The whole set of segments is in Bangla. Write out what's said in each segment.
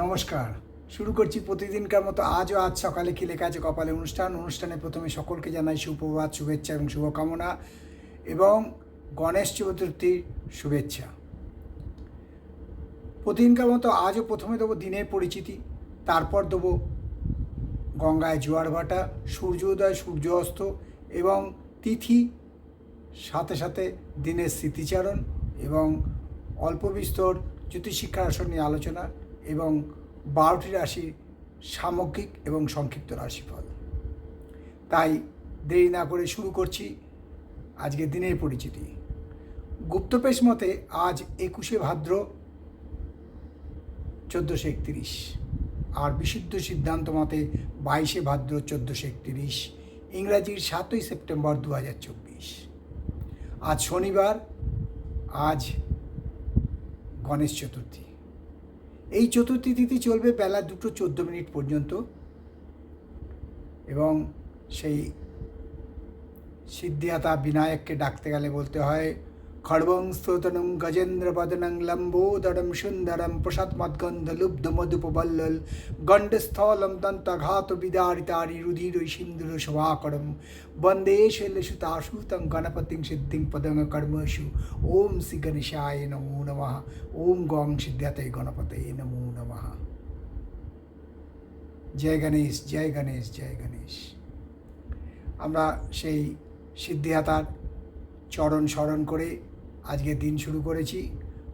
নমস্কার। শুরু করছি প্রতিদিনকার মতো আজও আজ সকালে কি লেখা আছে কপালে অনুষ্ঠান। অনুষ্ঠানে প্রথমে সকলকে জানাই সুপ্রভাত শুভেচ্ছা এবং শুভকামনা এবং গণেশ চতুর্থীর শুভেচ্ছা। প্রতিদিনকার মতো আজও প্রথমে দেবো দিনের পরিচিতি, তারপর দেবো গঙ্গায় জোয়ার ভাটা, সূর্যোদয় সূর্য অস্ত এবং তিথি, সাথে সাথে দিনের স্মৃতিচারণ এবং অল্প বিস্তর জ্যোতিষিক্ষা আসন নিয়ে আলোচনা। এবং বারোটি রাশি সামগ্রিক এবং সংক্ষিপ্ত রাশিফল। তাই দেরি না করে শুরু করছি আজকে দিনের পরিচিতি। গুপ্তপেশ মতে আজ একুশে ভাদ্র চোদ্দোশো একত্রিশ আর বিশুদ্ধ সিদ্ধান্ত মতে বাইশে ভাদ্র চোদ্দোশো একত্রিশ, ইংরাজির সাতই সেপ্টেম্বর দু হাজার চব্বিশ। আজ শনিবার, আজ গণেশ চতুর্থী। এই চতুর্থী তিথি চলবে বেলা দুটো চোদ্দ মিনিট পর্যন্ত। এবং সেই সিদ্ধিয়াতা বিনায়ককে ডাকতে গেলে বলতে হয় খড়বং স্তোতনম গজেন্দ্র বদনং লম্বোদরম সুন্দরম প্রসাদমদ্গন্ধ লুব্ধ মধুপবল্লল গণ্ডস্থলম দন্তঘাত বিদারিতারি রুধির সিন্দুর শোভাকরম বন্দে শৈলসুতাসুতং গণপতিং সিদ্ধিং পদং কর্মসু ওম শ্রী গণেশায় নমো নমঃ ওম গং সিদ্ধাতে গণপতে নমো নমঃ জয় গণেশ জয় গণেশ জয় গণেশ আমরা সেই সিদ্ধিহাতার চরণ স্মরণ করে আজকে দিন শুরু করেছি।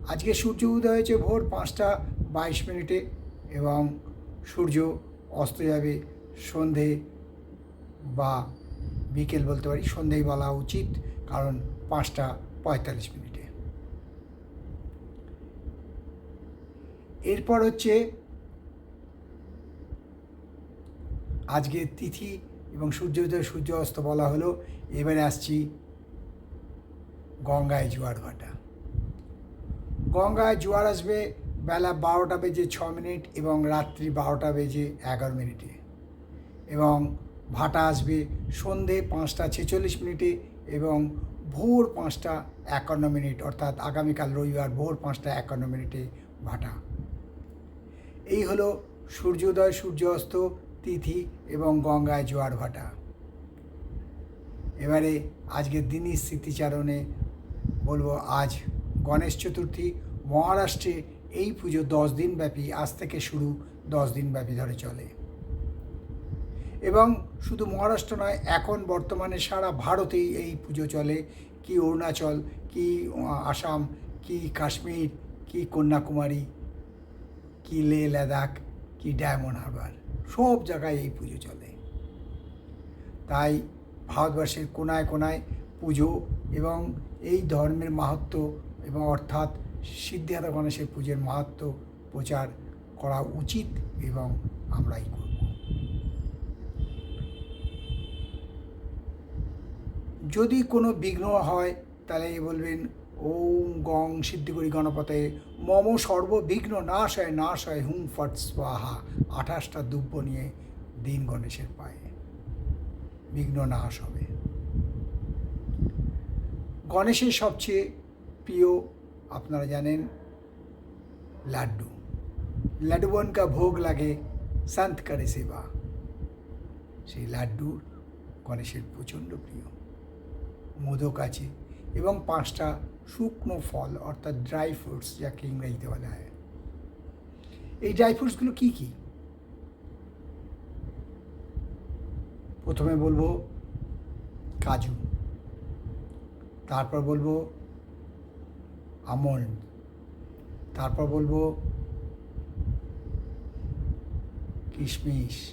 আজকে সূর্য উদয় হয়েছে ভোর পাঁচটা বাইশ মিনিটে এবং সূর্য অস্ত যাবে সন্ধে বা বিকেল বলতে পারি, সন্ধেই বলা উচিত, কারণ পাঁচটা পঁয়তাল্লিশ মিনিটে। এরপর হচ্ছে আজকে তিথি এবং সূর্যোদয় সূর্য অস্ত বলা হলো। এবারে আসছি গঙ্গায় জোয়ার ভাটা। গঙ্গায় জোয়ার আসবে বেলা বারোটা বেজে ছ মিনিট এবং রাত্রি বারোটা বেজে এগারো মিনিটে। এবং ভাটা আসবে সন্ধে পাঁচটা ছেচল্লিশ মিনিটে এবং ভোর পাঁচটা একান্ন মিনিট, অর্থাৎ আগামীকাল রবিবার ভোর পাঁচটা একান্ন মিনিটে ভাটা। এই হলো সূর্যোদয় সূর্য অস্ত তিথি এবং গঙ্গায় জোয়ার ভাটা। এবারে আজকের দিনই স্মৃতিচারণে বলব আজ গণেশ চতুর্থী, মহারাষ্ট্রে এই পুজো দশ দিন ব্যাপী আজ থেকে শুরু দশ দিন ব্যাপী ধরে চলে। এবং শুধু মহারাষ্ট্র নয়, এখন বর্তমানে সারা ভারতেই এই পুজো চলে। কি অরুণাচল, কি আসাম, কি কাশ্মীর, কি কন্যাকুমারী, কি লে লাদাখ, কি ডায়মন্ড হারবার, সব জায়গায় এই পুজো চলে। তাই ভারতবর্ষের কোনায় কোনায় পুজো এবং এই ধর্মের মাহাত্ম এবং অর্থাৎ সিদ্ধিহাতা গণেশের পুজোর মাহাত্ম প্রচার করা উচিত এবং আমরাই করব। যদি কোনো বিঘ্ন হয়, তাহলে বলবেন, ওম গং সিদ্ধিকরি গণপতে, মম সর্ববিঘ্ন নাশ হয় নাশ হয় হুম ফট স্বাহা, আঠাশটা দুব্য নিয়ে দিন গণেশের পায়ে। বিঘ্ন নাশ হবে। গণেশের সবচেয়ে প্রিয় আপনারা জানেন লাড্ডু। লাড্ডুবন কা ভোগ লাগে, সন্ত করে সেবা। সেই লাড্ডু গণেশের প্রচণ্ড প্রিয়। মোদক আছে এবং পাঁচটা শুকনো ফল, অর্থাৎ ড্রাই ফ্রুটস, যাকে ইংরেজিতে বলা হয়। এই ড্রাই ফ্রুটসগুলো কী কী? প্রথমে বলব কাজু। তারপর বলব আমন্ড। তারপর বলব কিশমিশ।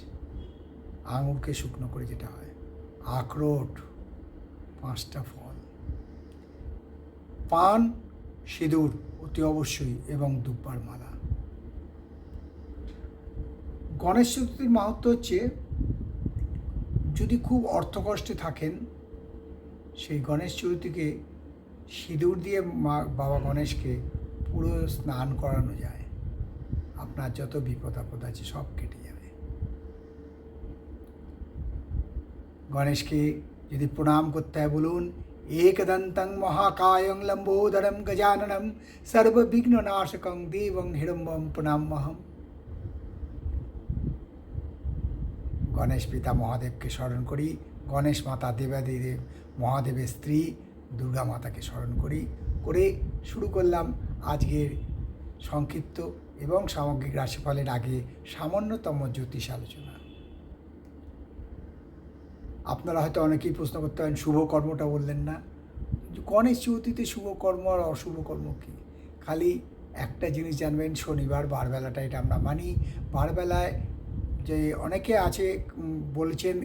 আঙুরকে শুকনো করে যেটা হয়। আখরোট, পাঁচটা ফল। পান, সিঁদুর অতি অবশ্যই এবং দুব্বার মালা। গণেশ চতুর্থীর মাহাত্ম হচ্ছে, যদি খুব অর্থকষ্টে থাকেন সেই গণেশ চতুর্থীকে সিঁদুর দিয়ে মা বাবা গণেশকে পুরো স্নান করানো যায় আপনার যত বিপদ আপদ আছে সব কেটে যাবে গণেশকে যদি প্রণাম করতে হয় বলুন एकदन्तं महाकायं लम्बोदरं गजाननं सर्वविघ्ननाशकं देवं हिडम्बं प्रणाम्यहम् গণেশ পিতা মহাদেবকে স্মরণ করি গণেশ মাতা দেবাদিদেব মহাদেবের স্ত্রী দুর্গা মাতাকে স্মরণ করি, করে শুরু করলাম আজকের সংক্ষিপ্ত এবং সামগ্রিক রাশিফলের আগে সামান্যতম জ্যোতিষ আলোচনা। আপনারা হয়তো অনেকেই প্রশ্ন করতে পারেন, শুভ কর্মটা বললেন না। গণেশ চৌতিতে শুভ কর্ম আর অশুভ কর্ম কী? খালি একটা জিনিস জানবেন, শনিবার বারবেলাটা এটা আমরা মানি। বারবেলায় যে অনেকে আছে বলেছেন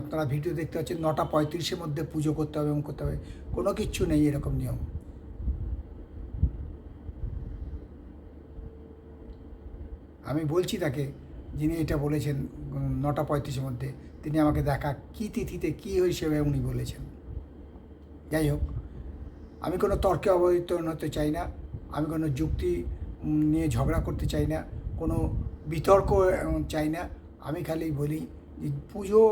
আপনারা ভিডিও দেখতে পাচ্ছেন, নটা পঁয়ত্রিশের মধ্যে পুজো করতে হবে এবং করতে হবে। কোনো কিচ্ছু নেই এরকম নিয়ম। আমি বলছি তাকে, যিনি এটা বলেছেন নটা পঁয়ত্রিশের মধ্যে, তিনি আমাকে দেখা কী তিথিতে কী হিসেবে উনি বলেছেন। যাই হোক, আমি কোনো তর্কে অবহিত হতে চাই না, আমি কোনো যুক্তি নিয়ে ঝগড়া করতে চাই না, কোনো বিতর্ক চাই না। আমি খালি বলি যে পুজো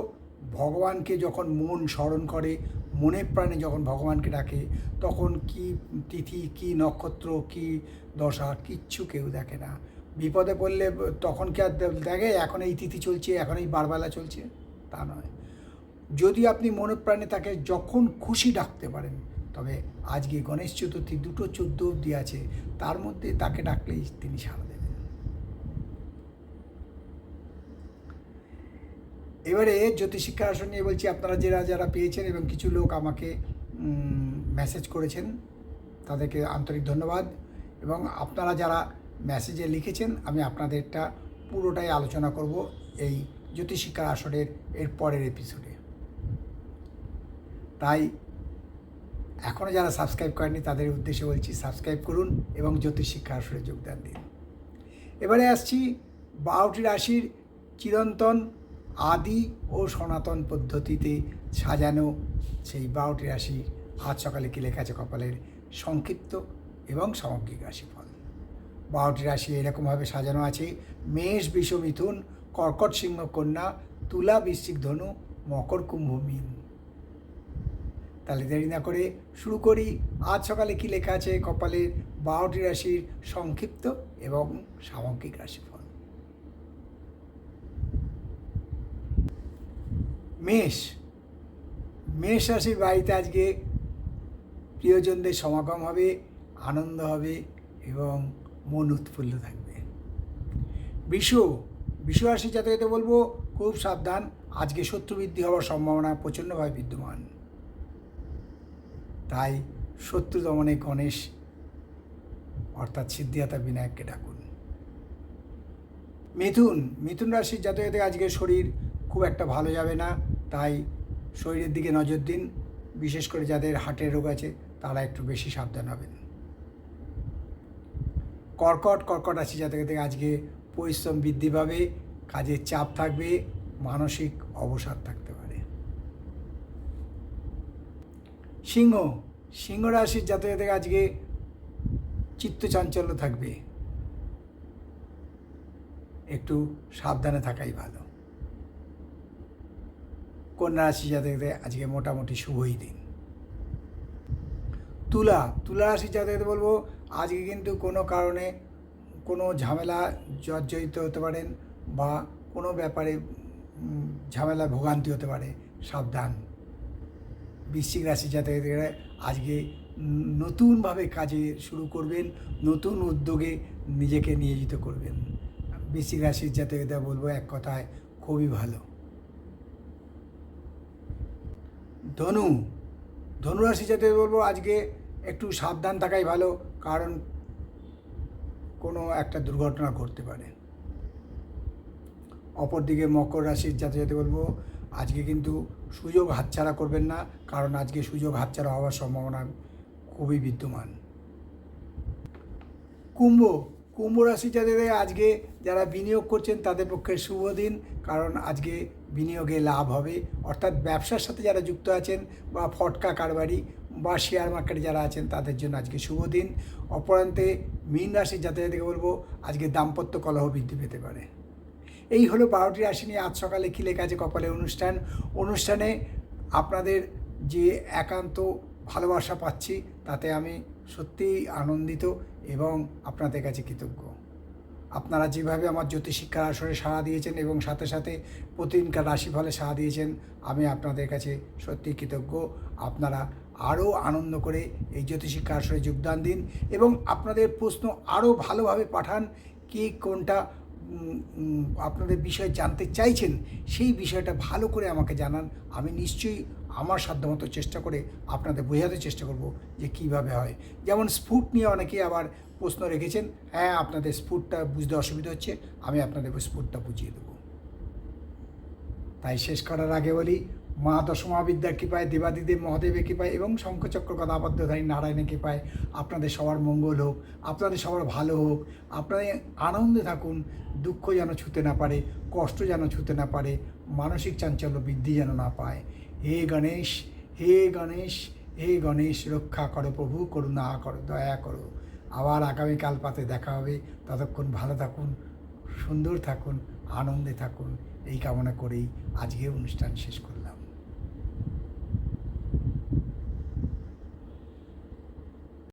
ভগবানকে যখন মন স্মরণ করে, মনে প্রাণে যখন ভগবানকে ডাকে, তখন কি তিথি, কি নক্ষত্র, কি দশা কিচ্ছু কেউ দেখে না। বিপদে পড়লে তখন কি আর দেখে, এখন এই তিথি চলছে, এখন এই বারবেলা চলছে? তা নয়। যদি আপনি মনে প্রাণে তাকে যখন খুশি ডাকতে পারেন, তবে আজকে গণেশ চতুর্থী দুটো চোদ্দ অবধি আছে, তার মধ্যে তাকে ডাকলেই তিনি সাড়া এবারে জ্যোতিষিক্ষা আসন নিয়ে বলছি, আপনারা যারা যারা পেয়েছেন এবং কিছু লোক আমাকে মেসেজ করেছেন, তাদেরকে আন্তরিক ধন্যবাদ। এবং আপনারা যারা মেসেজে লিখেছেন, আমি আপনাদেরটা পুরোটাই আলোচনা করব এই জ্যোতিষিক্ষার আসনের এর পরের এপিসোডে তাই এখনও যারা সাবস্ক্রাইব করেনি তাদের উদ্দেশ্যে বলছি সাবস্ক্রাইব করুন এবং জ্যোতিষশিক্ষা আসরে যোগদান দিন। এবারে আসছি, বারোটি রাশির চিরন্তন আদি ও সনাতন পদ্ধতিতে সাজানো, সেই বারোটি রাশি আজ সকালে কি লেখা আছে কপালের? সংক্ষিপ্ত এবং সামগ্রিক রাশিফল। বারোটি রাশি এরকমভাবে সাজানো আছে। মেষ, বিষ, মিথুন, কর্কট সিংহ, কন্যা, তুলা, বৃশ্চিক ধনু, মকর, কুম্ভ, মীন। তাহলে দেরি না করে শুরু করি। আজ সকালে কি লেখা আছে কপালের? বারোটি রাশির সংক্ষিপ্ত এবং সামগ্রিক রাশিফল। মেষ। মেষ রাশির বাড়িতে আজকে প্রিয়জনদের সমাগম হবে, আনন্দ হবে এবং মন উৎফুল্ল থাকবে। বিষ বিষ রাশি জাতকতে বলব, খুব সাবধান, আজকে শত্রু বৃদ্ধি হওয়ার সম্ভাবনা প্রচণ্ডভাবে বিদ্যমান। তাই শত্রু দমনে গণেশ, অর্থাৎ সিদ্ধিদাতা বিনায়ককে ডাকুন। মিথুন। মিথুন রাশির জাতকদের আজকে শরীর খুব একটা ভালো যাবে না তাই শরীরের দিকে নজর দিন। বিশেষ করে যাদের হার্টের রোগ আছে, তারা একটু বেশি সাবধান হবেন। কর্কট কর্কট রাশি জাতকদের আজকে পরিশ্রম বৃদ্ধি পাবে, কাজের চাপ থাকবে, মানসিক অবসাদ থাকতে পারে। সিংহ সিংহ রাশির জাতকদের আজকে চিত্তচাঞ্চল্য থাকবে। একটু সাবধানে থাকাই ভালো। কন্যা রাশি জাতকদের আজকে মোটামুটি শুভই দিন। তুলা তুলা রাশি জাতকদের বলব, আজকে কিন্তু কোনো কারণে কোনো ঝামেলা জর্জরিত হতে পারেন বা কোনো ব্যাপারে ঝামেলা ভোগান্তি হতে পারে, সাবধান। বৃশ্চিক রাশি জাতকদের আজকে নতুনভাবে কাজে শুরু করবেন, নতুন উদ্যোগে নিজেকে নিয়োজিত করবেন। বৃশ্চিক রাশির জাতকদের বলব এক কথায়, খুবই ভালো। ধনু ধনুরাশি যাতে বলব আজকে একটু সাবধান থাকাই ভালো, কারণ কোনো একটা দুর্ঘটনা ঘটতে পারে। অপরদিকে মকর রাশির যাতে যাতে বলব, আজকে কিন্তু সুযোগ হাতছাড়া করবেন না, কারণ আজকে সুযোগ হাতছাড়া হওয়ার সম্ভাবনা খুবই বিদ্যমান। কুম্ভ কুম্ভ রাশি যাদের আজকে যারা বিনিয়োগ করছেন তাদের পক্ষে শুভ দিন, কারণ আজকে বিনিয়োগে লাভ হবে। অর্থাৎ ব্যবসার সাথে যারা যুক্ত আছেন বা ফটকা কারবারি বা শেয়ার মার্কেটে যারা আছেন, তাদের জন্য আজকে শুভ দিন। অপরান্তে মীন রাশির জাতকদেরকে বলব, আজকে দাম্পত্য কলহ বৃদ্ধি পেতে পারে। এই হলো বারোটি রাশি নিয়ে আজ সকালে কী লেখা আছে কপালে অনুষ্ঠান। অনুষ্ঠানে আপনাদের যে একান্ত ভালোবাসা পাচ্ছি, তাতে আমি সত্যিই আনন্দিত এবং আপনাদের কাছে কৃতজ্ঞ। আপনারা যেভাবে আমার জ্যোতিষিক্ষার আসরে সাড়া দিয়েছেন এবং সাথে সাথে প্রতিদিনকার রাশিফলে সাড়া দিয়েছেন, আমি আপনাদের কাছে সত্যি কৃতজ্ঞ। আপনারা আরও আনন্দ করে এই জ্যোতিষিক্ষা আসরে যোগদান দিন এবং আপনাদের প্রশ্ন আরও ভালোভাবে পাঠান কে কোনটা আপনাদের বিষয় জানতে চাইছেন সেই বিষয়টা ভালো করে আমাকে জানান, আমি নিশ্চয়ই আমার সাধ্যমতো চেষ্টা করে আপনাদের বোঝাতে চেষ্টা করব যে কীভাবে হয়। যেমন স্ফুট নিয়ে অনেকে আবার প্রশ্ন রেখেছেন হ্যাঁ আপনাদের স্ফুটটা বুঝতে অসুবিধা হচ্ছে, আমি আপনাদের স্ফুটটা বুঝিয়ে দেবো। তাই শেষ করার আগে বলি, মা দশমহাবিদ্যার কৃপায়, দেবাদিদেব মহাদেবের কৃপায় এবং শঙ্খচক্র গদাবদ্ধধারী নারায়ণের কৃপায় আপনাদের সবার মঙ্গল হোক, আপনাদের সবার ভালো হোক, আপনাদের আনন্দে থাকুন, দুঃখ যেন ছুতে না পারে, কষ্ট যেন ছুতে না পারে মানসিক চাঞ্চল্য বৃদ্ধি যেন না পায়। হে গণেশ হে গণেশ হে গণেশ, রক্ষা করো প্রভু, করুণা করো, দয়া করো। আবার আগামীকাল পাতে দেখা হবে। ততক্ষণ ভালো থাকুন, সুন্দর থাকুন, আনন্দে থাকুন। এই কামনা করেই আজকের অনুষ্ঠান শেষ করব